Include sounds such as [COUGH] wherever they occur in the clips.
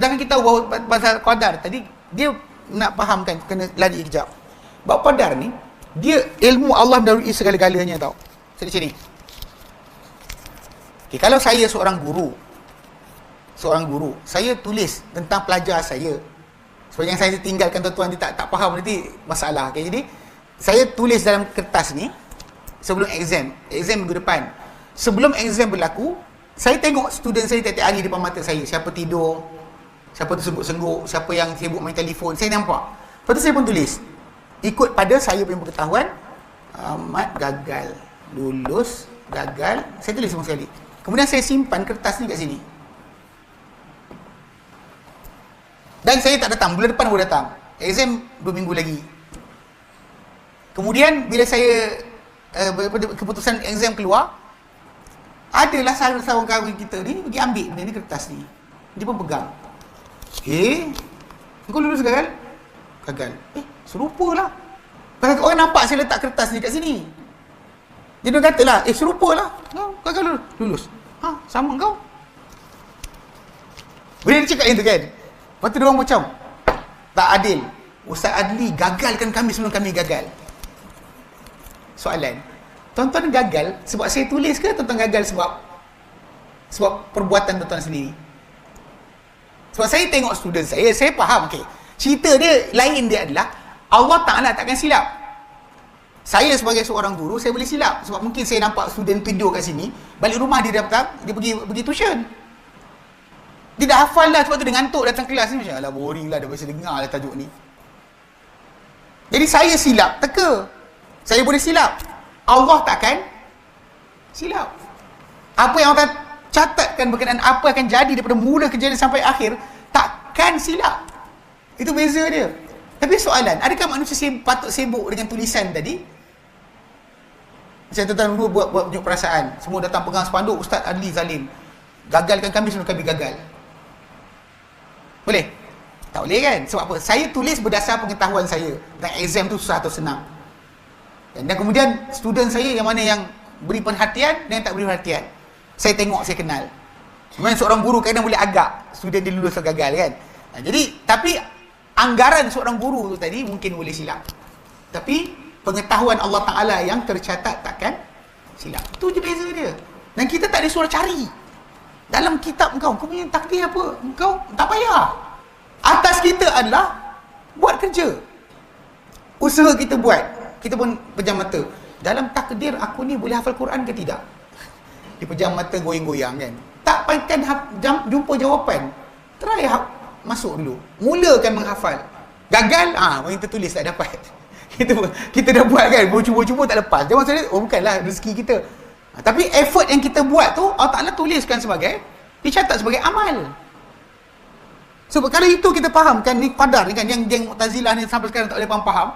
Sedangkan kita tahu pasal qadar tadi dia nak fahamkan kena lari kejap. Bab qadar ni dia ilmu Allah mendahului segala-galanya tau. Jadi sini. Okay, kalau saya seorang guru seorang guru, saya tulis tentang pelajar saya. Sebab yang saya tinggalkan tuan-tuan dia tak tak faham nanti masalah. Okay, jadi saya tulis dalam kertas ni sebelum exam, exam minggu depan. Sebelum exam berlaku, saya tengok student saya tiap-tiap hari depan mata saya. Siapa tidur, siapa tersengguk-sengguk, siapa yang sibuk main telefon, saya nampak. Lepas tu saya pun tulis. Ikut pada saya punya pengetahuan, Ahmad gagal. Lulus, gagal. Saya tulis semua sekali. Kemudian saya simpan kertas ni kat sini. Dan saya tak datang. Bulan depan baru datang. Exam dua minggu lagi. Kemudian bila saya uh, keputusan exam keluar, adalah seorang kawan kita ni pergi ambil benda ni kertas ni. Dia pun pegang. Eh, kau lulus gagal? Gagal. Eh, serupa lah. Pasal orang nampak saya letak kertas ni kat sini. Dia dia kata lah, eh serupa lah. Kau gagal lulus. lulus. Ha, sama kau. Bila dia cakap yang tu kan, Lepas tu dia orang macam tak adil. Ustaz Adli gagalkan kami sebelum kami gagal. Soalan. Tuan-tuan gagal sebab saya tulis ke tuan-tuan gagal sebab sebab perbuatan tuan-tuan sendiri? Sebab saya tengok student saya, saya faham okey. Cerita dia lain dia adalah Allah Taala takkan silap. Saya sebagai seorang guru, saya boleh silap sebab mungkin saya nampak student tidur kat sini, balik rumah dia datang, dia pergi pergi tuition. Dia dah hafal lah sebab tu dia ngantuk datang kelas ni macam alah boring lah dah biasa dengar lah tajuk ni. Jadi saya silap teka. Saya boleh silap. Allah takkan silap. Apa yang Allah catatkan berkenaan apa akan jadi daripada mula kejadian sampai akhir takkan silap. Itu beza dia. Tapi soalan, adakah manusia sibuk, patut sibuk dengan tulisan tadi? Macam tuan-tuan dulu buat, buat tunjuk perasaan. Semua datang pegang spanduk, Ustaz Adli Zalim. Gagalkan kami sebelum kami gagal. Boleh? Tak boleh kan? Sebab apa? Saya tulis berdasar pengetahuan saya. Dan exam tu susah atau senang. Dan kemudian student saya yang mana yang beri perhatian dan yang tak beri perhatian. Saya tengok, saya kenal. Memang seorang guru kadang boleh agak student dia lulus atau gagal kan. Nah, jadi, tapi anggaran seorang guru tu tadi mungkin boleh silap. Tapi pengetahuan Allah Ta'ala yang tercatat takkan silap. Itu je beza dia. Dan kita tak ada suruh cari dalam kitab engkau, kau punya takdir apa? Engkau tak payah. Atas kita adalah buat kerja. Usaha kita buat. Kita pun pejam mata. Dalam takdir aku ni boleh hafal Quran ke tidak? Dia pejam mata goyang-goyang kan. Tak jam, jumpa jawapan. Try ha, masuk dulu. Mulakan menghafal. Gagal, ah ha, kita tulis tak dapat. [LAUGHS] kita kita dah buat kan, cuba-cuba tak lepas. Jangan maksudnya, oh bukanlah rezeki kita. Tapi effort yang kita buat tu Allah Ta'ala tuliskan sebagai dicatat sebagai amal. Sebab so, kalau itu kita fahamkan ni qadar ni kan yang geng Mu'tazilah ni sampai sekarang tak boleh faham-faham.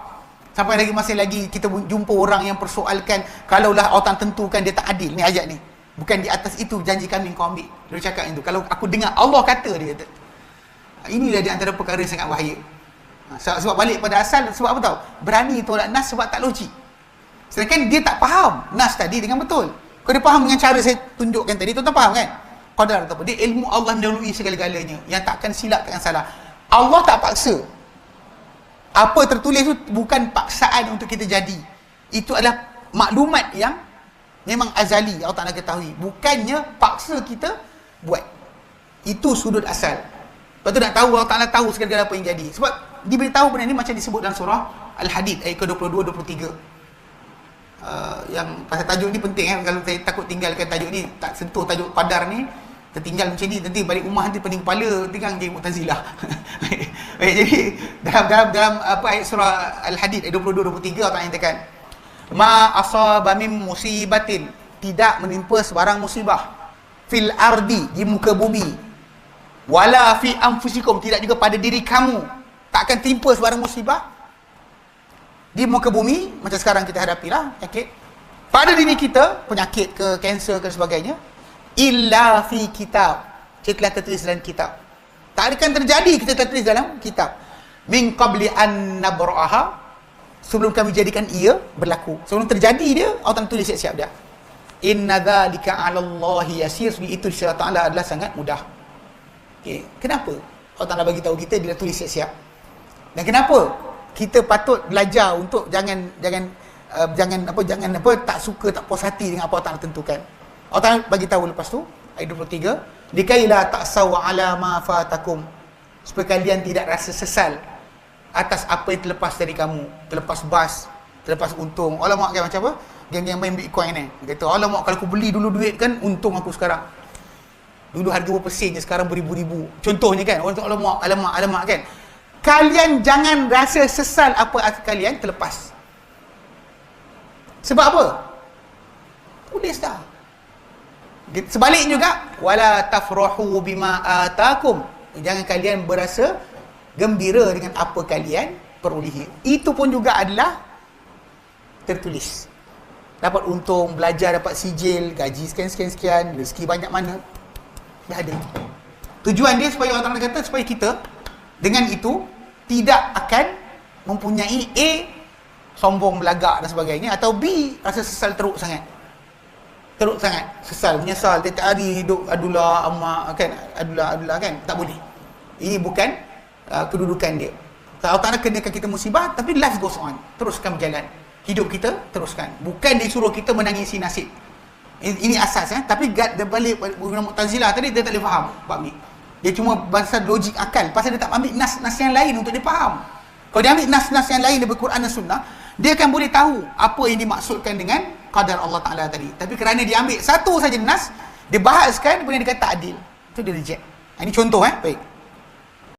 Sampai lagi masih lagi kita jumpa orang yang persoalkan kalaulah Allah tentukan dia tak adil ni ayat ni. Bukan di atas itu janji kami kau ambil. Dia cakap itu. Kalau aku dengar Allah kata dia kata. Inilah di antara perkara yang sangat bahaya. Ha, sebab, sebab balik pada asal sebab apa tahu? Berani tolak nas sebab tak logik. Sedangkan dia tak faham nas tadi dengan betul. Kau dia faham dengan cara saya tunjukkan tadi, tuan-tuan faham kan? Qadar atau apa? Dia ilmu Allah mendahului segala-galanya. Yang takkan silap, takkan salah. Allah tak paksa. Apa tertulis itu bukan paksaan untuk kita jadi. Itu adalah maklumat yang memang azali Allah Ta'ala ketahui. Bukannya paksa kita buat. Itu sudut asal. Lepas tu nak tahu Allah Ta'ala tahu segala-galanya apa yang jadi. Sebab diberitahu benda ini macam disebut dalam surah Al-Hadid ayat ke-22-23 uh, yang pasal tajuk ni penting kan kalau saya takut tinggalkan tajuk ni tak sentuh tajuk qadar ni tertinggal macam ni nanti balik rumah nanti pening kepala tinggal jadi mu'tazilah [LAUGHS] jadi dalam dalam dalam apa ayat surah al-hadid ayat 22 23 Allah nyatakan ma asaba min musibatin. Tidak menimpa sebarang musibah. Fil ardi di muka bumi. Wala fi anfusikum. Tidak juga pada diri kamu. Tak akan timpa sebarang musibah. Di muka bumi macam sekarang kita hadapi lah penyakit. Pada diri kita penyakit ke kanser ke sebagainya illa fi kitab. Kita telah tertulis dalam kitab. Tak akan terjadi kita tertulis dalam kitab. Min qabli an nabraha sebelum kami jadikan ia berlaku. Sebelum terjadi dia Allah tulis siap-siap dia. Inna dhalika 'ala Allah yasir itu Allah Taala adalah sangat mudah. Okey kenapa? Allah Ta'ala bagi tahu kita dah tulis siap-siap. Dan kenapa? Kita patut belajar untuk jangan jangan uh, jangan apa jangan apa tak suka tak puas hati dengan apa Allah Ta'ala tentukan. Allah Ta'ala bagi tahu lepas tu ayat 23 dikaila ta'saw ala ma fatakum. Supaya kalian tidak rasa sesal atas apa yang terlepas dari kamu. Terlepas bas terlepas untung. Allah mak macam apa? Geng-geng main bitcoin ni. Dia kata Allah mak kalau aku beli dulu duit kan untung aku sekarang. Dulu harga berapa sen je sekarang beribu-ribu. Contohnya kan orang tu alamak alamak alamak kan? Kalian jangan rasa sesal apa kalian terlepas. Sebab apa? Tulis dah. Sebaliknya juga wala tafrahu bima atakum. Jangan kalian berasa gembira dengan apa kalian perolehi. Itu pun juga adalah tertulis. Dapat untung belajar dapat sijil gaji sekian sekian sekian rezeki banyak mana. Dah ada. Tujuan dia supaya orang kata supaya kita dengan itu tidak akan mempunyai A sombong belagak dan sebagainya atau B rasa sesal teruk sangat. Teruk sangat. Sesal menyesal tiap hari hidup adulah amak kan? Adulah adulah kan? Tak boleh. Ini bukan uh, kedudukan dia Allah Ta'ala kenakan kita musibah tapi life goes on teruskan berjalan hidup kita teruskan bukan disuruh kita menangisi nasib ini asas ya. Tapi gad dia balik guna Mu'tazilah tadi dia tak boleh faham bab ni. Dia cuma bahasa logik akal pasal dia tak ambil nas-nas yang lain untuk dia faham. Kalau dia ambil nas-nas yang lain daripada Quran dan Sunnah, dia akan boleh tahu apa yang dimaksudkan dengan qadar Allah Taala tadi. Tapi kerana dia ambil satu saja nas, dia bahaskan kemudian dia kata adil. Itu dia reject. Ini contoh eh. Baik.